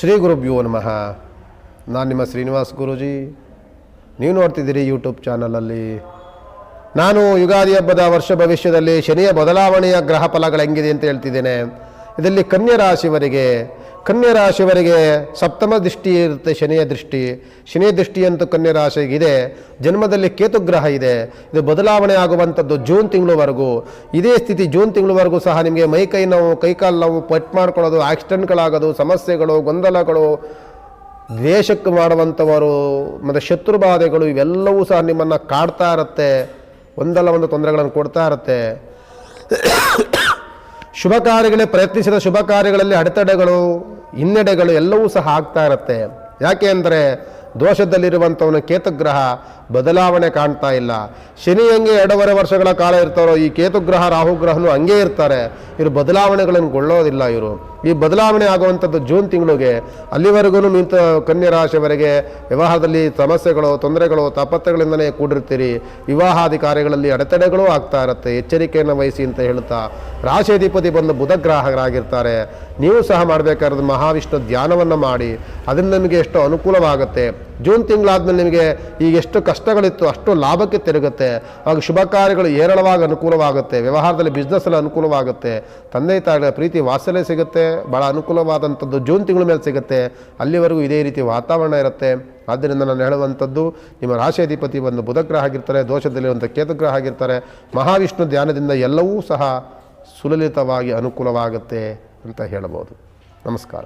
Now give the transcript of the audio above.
ಶ್ರೀ ಗುರುಭ್ಯೋ ನಮಃ. ನಾನು ನಿಮ್ಮ ಶ್ರೀನಿವಾಸ್ ಗುರೂಜಿ. ನೀವು ನೋಡ್ತಿದ್ದೀರಿ ಯೂಟ್ಯೂಬ್ ಚಾನಲಲ್ಲಿ. ನಾನು ಯುಗಾದಿ ಹಬ್ಬದ ವರ್ಷ ಭವಿಷ್ಯದಲ್ಲಿ ಶನಿಯ ಬದಲಾವಣೆಯ ಗ್ರಹ ಫಲಗಳು ಹೆಂಗಿದೆ ಅಂತ ಹೇಳ್ತಿದ್ದೇನೆ. ಇದರಲ್ಲಿ ಕನ್ಯಾ ರಾಶಿವರಿಗೆ ಕನ್ಯಾ ರಾಶಿವರಿಗೆ ಸಪ್ತಮ ದೃಷ್ಟಿ ಇರುತ್ತೆ ಶನಿಯ ದೃಷ್ಟಿ. ಶನಿಯ ದೃಷ್ಟಿ ಅಂತೂ ಕನ್ಯಾ ರಾಶಿಗಿದೆ ಜನ್ಮದಲ್ಲಿ ಕೇತುಗ್ರಹ ಇದೆ. ಇದು ಬದಲಾವಣೆ ಆಗುವಂಥದ್ದು ಜೂನ್ ತಿಂಗಳವರೆಗೂ. ಇದೇ ಸ್ಥಿತಿ ಜೂನ್ ತಿಂಗಳವರೆಗೂ ಸಹ ನಿಮಗೆ ಮೈ ಕೈ ನೋವು ಕೈಕಾಲು ನೋವು, ಪಟ್ ಮಾಡ್ಕೊಳ್ಳೋದು, ಆಕ್ಸಿಡೆಂಟ್ಗಳಾಗೋದು, ಸಮಸ್ಯೆಗಳು, ಗೊಂದಲಗಳು, ದ್ವೇಷಕ್ಕೆ ಮಾಡುವಂಥವರು, ಮತ್ತು ಶತ್ರು ಬಾಧೆಗಳು ಇವೆಲ್ಲವೂ ಸಹ ನಿಮ್ಮನ್ನು ಕಾಡ್ತಾ ಇರುತ್ತೆ. ಒಂದಲ್ಲ ಒಂದು ತೊಂದರೆಗಳನ್ನು ಕೊಡ್ತಾ ಇರುತ್ತೆ. ಶುಭ ಕಾರ್ಯಗಳೇ ಪ್ರಯತ್ನಿಸಿದ ಶುಭ ಕಾರ್ಯಗಳಲ್ಲಿ ಅಡೆತಡೆಗಳು, ಹಿನ್ನಡೆಗಳು ಎಲ್ಲವೂ ಸಹ ಆಗ್ತಾ ಇರುತ್ತೆ. ಯಾಕೆ ಅಂದರೆ ದೋಷದಲ್ಲಿರುವಂಥವನು ಕೇತುಗ್ರಹ ಬದಲಾವಣೆ ಕಾಣ್ತಾ ಇಲ್ಲ. ಶನಿ ಹಂಗೆ ಎರಡೂವರೆ ವರ್ಷಗಳ ಕಾಲ ಇರ್ತಾರೋ ಈ ಕೇತುಗ್ರಹ ರಾಹುಗ್ರಹನೂ ಹಂಗೆ ಇರ್ತಾರೆ. ಇವರು ಬದಲಾವಣೆಗಳನ್ನು ಗೊಳ್ಳೋದಿಲ್ಲ ಇವರು. ಈ ಬದಲಾವಣೆ ಆಗುವಂಥದ್ದು ಜೂನ್ ತಿಂಗಳಿಗೆ. ಅಲ್ಲಿವರೆಗೂ ನಿಂತ ಕನ್ಯಾ ರಾಶಿಯವರೆಗೆ ವಿವಾಹದಲ್ಲಿ ಸಮಸ್ಯೆಗಳು, ತೊಂದರೆಗಳು ತಾಪತ್ರಗಳಿಂದನೇ ಕೂಡಿರ್ತೀರಿ ವಿವಾಹಾದಿ ಕಾರ್ಯಗಳಲ್ಲಿ ಅಡೆತಡೆಗಳು ಆಗ್ತಾ ಇರುತ್ತೆ. ಎಚ್ಚರಿಕೆಯನ್ನು ವಹಿಸಿ ಅಂತ ಹೇಳ್ತಾ ರಾಶಿ ಅಧಿಪತಿ ಬಂದು ಬುಧ ಗ್ರಾಹಕರಾಗಿರ್ತಾರೆ ನೀವು ಸಹ ಮಾಡಬೇಕಾದ್ರೆ ಮಹಾವಿಷ್ಣು ಧ್ಯಾನವನ್ನು ಮಾಡಿ. ಅದರಿಂದ ನಿಮಗೆ ಎಷ್ಟು ಅನುಕೂಲವಾಗುತ್ತೆ. ಜೂನ್ ತಿಂಗಳಾದಮೇಲೆ ನಿಮಗೆ ಈಗ ಎಷ್ಟು ಕಷ್ಟಗಳಿತ್ತು, ಅಷ್ಟು ಲಾಭಕ್ಕೆ ತಿರುಗುತ್ತೆ. ಆಗ ಶುಭ ಕಾರ್ಯಗಳು ಹೇರಳವಾಗಿ ಅನುಕೂಲವಾಗುತ್ತೆ, ವ್ಯವಹಾರದಲ್ಲಿ ಬಿಸ್ನೆಸ್ಸಲ್ಲಿ ಅನುಕೂಲವಾಗುತ್ತೆ. ತಂದೆ ತಾಯಿಗಳ ಪ್ರೀತಿ ವಾತ್ಸಲ್ಯ ಸಿಗುತ್ತೆ ಭಾಳ ಅನುಕೂಲವಾದಂಥದ್ದು ಜೂನ್ ತಿಂಗಳ ಮೇಲೆ ಸಿಗುತ್ತೆ. ಅಲ್ಲಿವರೆಗೂ ಇದೇ ರೀತಿ ವಾತಾವರಣ ಇರುತ್ತೆ. ಆದ್ದರಿಂದ ನಾನು ಹೇಳುವಂಥದ್ದು, ನಿಮ್ಮ ರಾಶಿ ಅಧಿಪತಿ ಒಂದು ಬುಧಗ್ರಹ ಆಗಿರ್ತಾರೆ ದೋಷದಲ್ಲಿರುವಂಥ ಕೇತುಗ್ರಹ ಆಗಿರ್ತಾರೆ. ಮಹಾವಿಷ್ಣು ಧ್ಯಾನದಿಂದ ಎಲ್ಲವೂ ಸಹ ಸುಲಲಿತವಾಗಿ ಅನುಕೂಲವಾಗುತ್ತೆ ಅಂತ ಹೇಳಬಹುದು. ನಮಸ್ಕಾರ.